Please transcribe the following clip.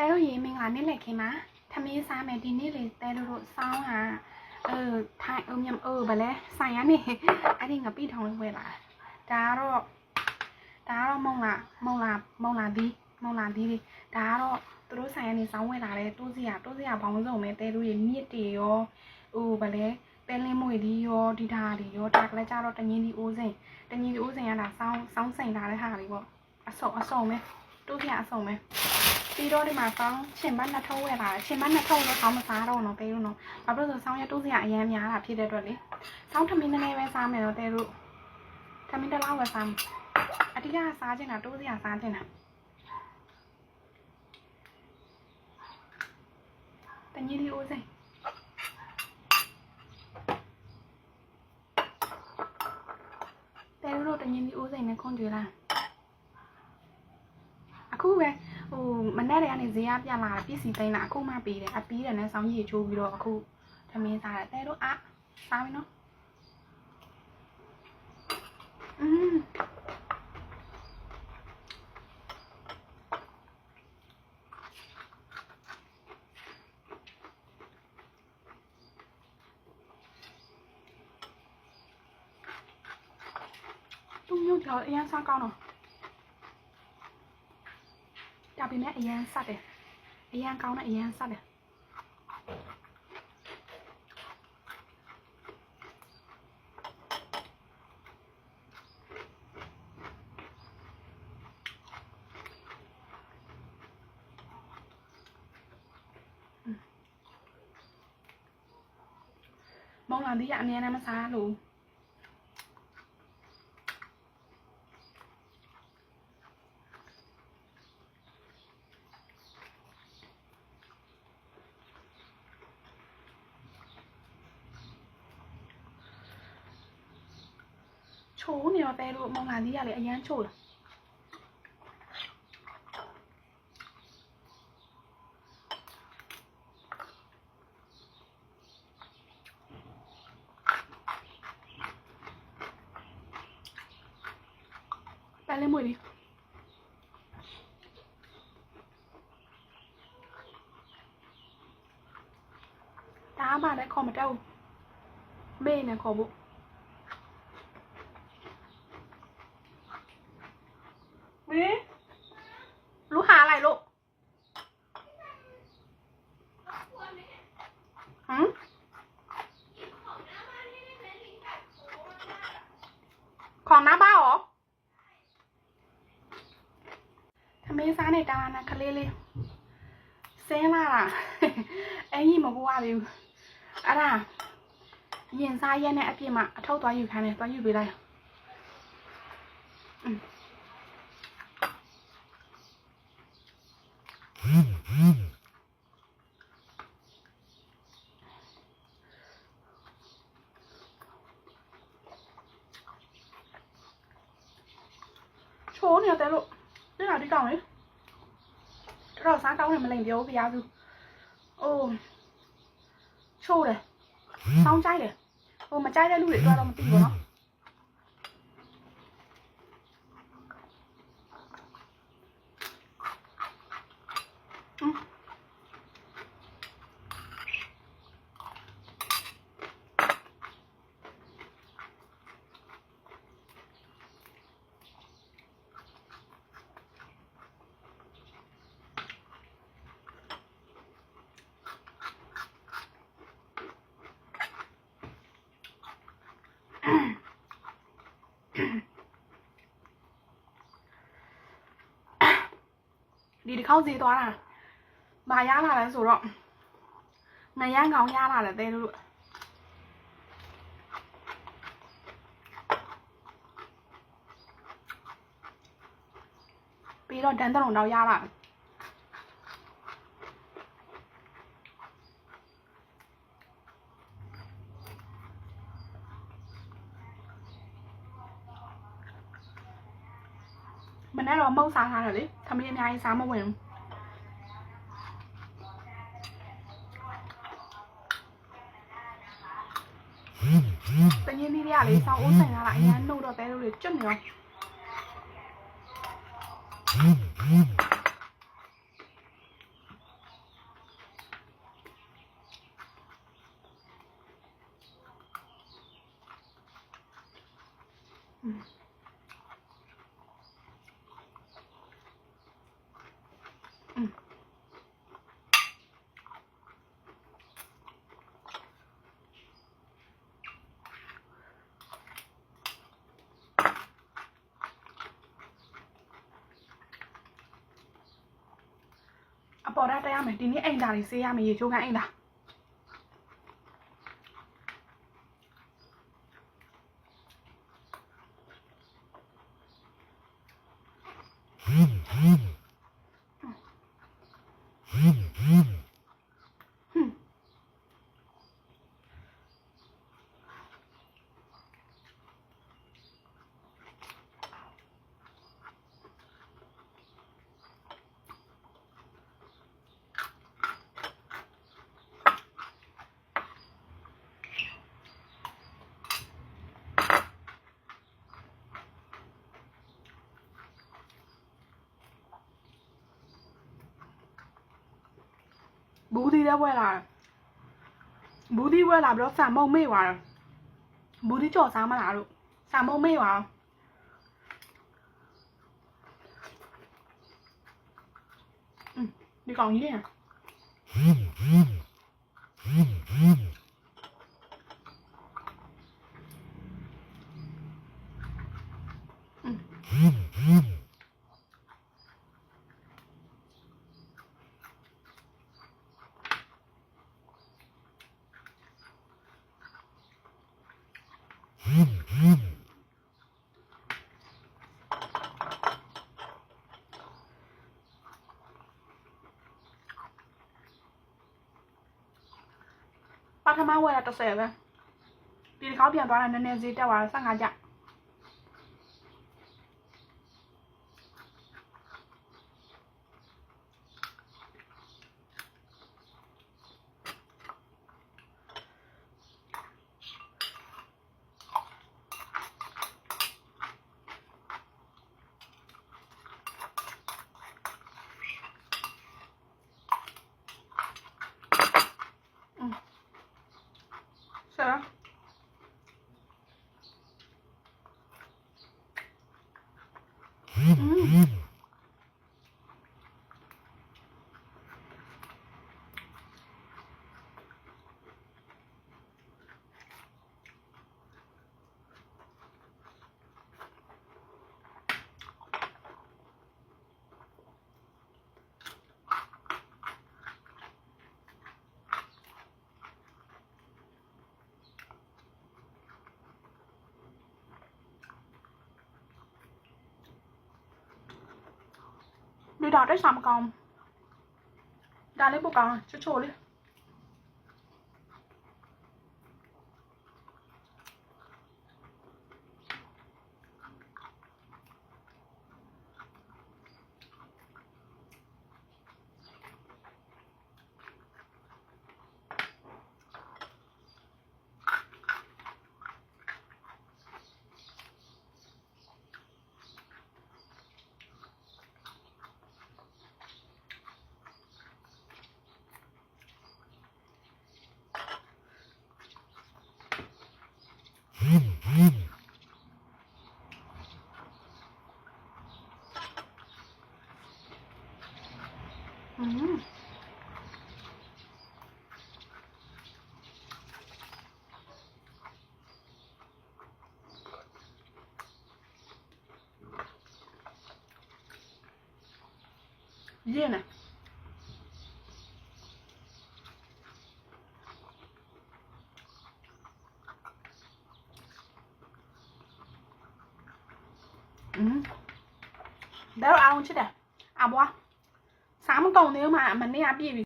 တဲတို့ရေမင်္ဂလာနေ့လက်ခင်မှာထမင်းစားမယ်ဒီနေ့လေတဲတို့တို့စောင်းဟာเออထိုင်အုံညံเออဗလဲဆိုင်ရနေအဲ့ဒီငပိထောင်လေးဝယ်လာဒါကတော့ဒါကတော့မုံလာမုံလာမုံလာဒီမုံလာဒီလေးဒါကတော့သူတို့ဆိုင်ရနေစောင်းဝယ်လာတယ်တိုးစီရတိုးစီရဘောင်းစုံပဲတဲတို့ရေမြစ်တေရောဟိုဗလဲပဲလင်းမွေဒီရောဒီဓာတ်တွေရောဒါကလည်းကြတော့တငင်းဒီအိုးစိန်တငင်းဒီအိုးစိန်ကဒါစောင်းစောင်းစိန်လာတဲ့ဟာလေးပေါ့အစုံအစုံပဲတိုးစီရအစုံပဲ ပြီးတော့ဒီမှာဆောင်းရှင်မနှစ်ထုံးဝယ်လာတယ်ရှင်မနှစ်ထုံးတော့ဆောင်းမစားတော့တော့တဲလို့နော်ဘာဖြစ်လို့လဲဆိုဆောင်းရတိုးစရာအရင်များတာဖြစ်တဲ့အတွက်လေဆောင်းထမင်းနည်းနည်းပဲစားမယ်တော့တဲလို့ထမင်းတစ်လောက်ပဲစားမယ်အတိကစားချင်တာတိုးစရာစားချင်တာတညီလေးဦးစိန်တဲလို့တညီလေးဦးစိန်နဲ့ခွန်ကြွေလားအခုပဲ ဟိုမနေ့တည်းကနေဈေးရပြန်လာတာပစ္စည်းသိမ်းတာအခုမှပေးတယ်အပြီးတယ်နဲ့စောင်းကြီးချိုးပြီးတော့အခုသမင်းစားတယ်တဲတို့အာစားပြီနော်อืมသူမျိုးကြောအရင်စားကောင်းတော့ ဒါ ပေမဲ့အရန်ဆက်တယ်အရန်ကောင်းတယ်အရန်ဆက်တယ်မောင်လာဒီကအမြဲတမ်းမစားလို့ ချိုးနေတော့တဲလို့မောင်လာလေးကလည်းအရန်ချိုးတယ်ပဲလေးမွေးလေးဒါမှလည်းခေါ်မတက်ဘူးမေးနေခေါ်ဖို့ วิลูกหาอะไรลูกหืมของหน้าบ้านเหรอทำไมซ้าในตานะคะเลเลยเซ่มาล่ะ ไอ้ยี่มาบัววิวอะไรยินซ้ายแย่ในอพีมาเท่าตัวอยู่ค่ะเนี่ยตัวอยู่ไปเลยอืม ချိုးနေတယ်လို့ဒီလားဒီကောင်လေတော့စားကောင်းတယ်မလိမ်ပြောပြရဘူးအိုးချိုးတယ်ဆောင်းကြိုက်တယ်ဟိုမကြိုက်တဲ့လူတွေတော့တော့မသိဘူးနော်อืม ဒီတစ်ခေါက်ဈေးသွားတာမာရလာလဲဆိုတော့ငရမ်းကောင်ရလာတယ်တဲလို့ပြီးတော့ဒန်တရုံတော့ရလာတယ် 해놓으면 사산 하리 담임이 아이 사먹어요 tự nhiên đi ra à lấy sao uống này là lại nha. Nâu đỏ té đâu để chân rồi Mm-hmm. အပေါ်ဓာတ်တက်ရမယ်ဒီနေ့အိမ်သားလေးဆေးရမယ်ရေချိုးခန်းအိမ်သား ဘူးသီးလည်းဝဲလာတယ်ဘူးသီးဝဲလာပြီးတော့ဆံမုံမေ့သွားတယ်ဘူးသီးကြော်စားမလားလို့ဆံမုံမေ့သွားတယ်อืมဒီ ပထမဝဲလာ30ပဲဒီတစ်ခေါက်ပြန်သွားတာနည်းနည်းဈေးတက်သွားတယ်15ကျပ်ဆက်လားอืม ဒီတော့တိတ်ဆာမကောင်းဒါလေးပို Hum. Gina. Hum. Đâu ao chứ đẻ. À. 咱们搞 nếu mà 比比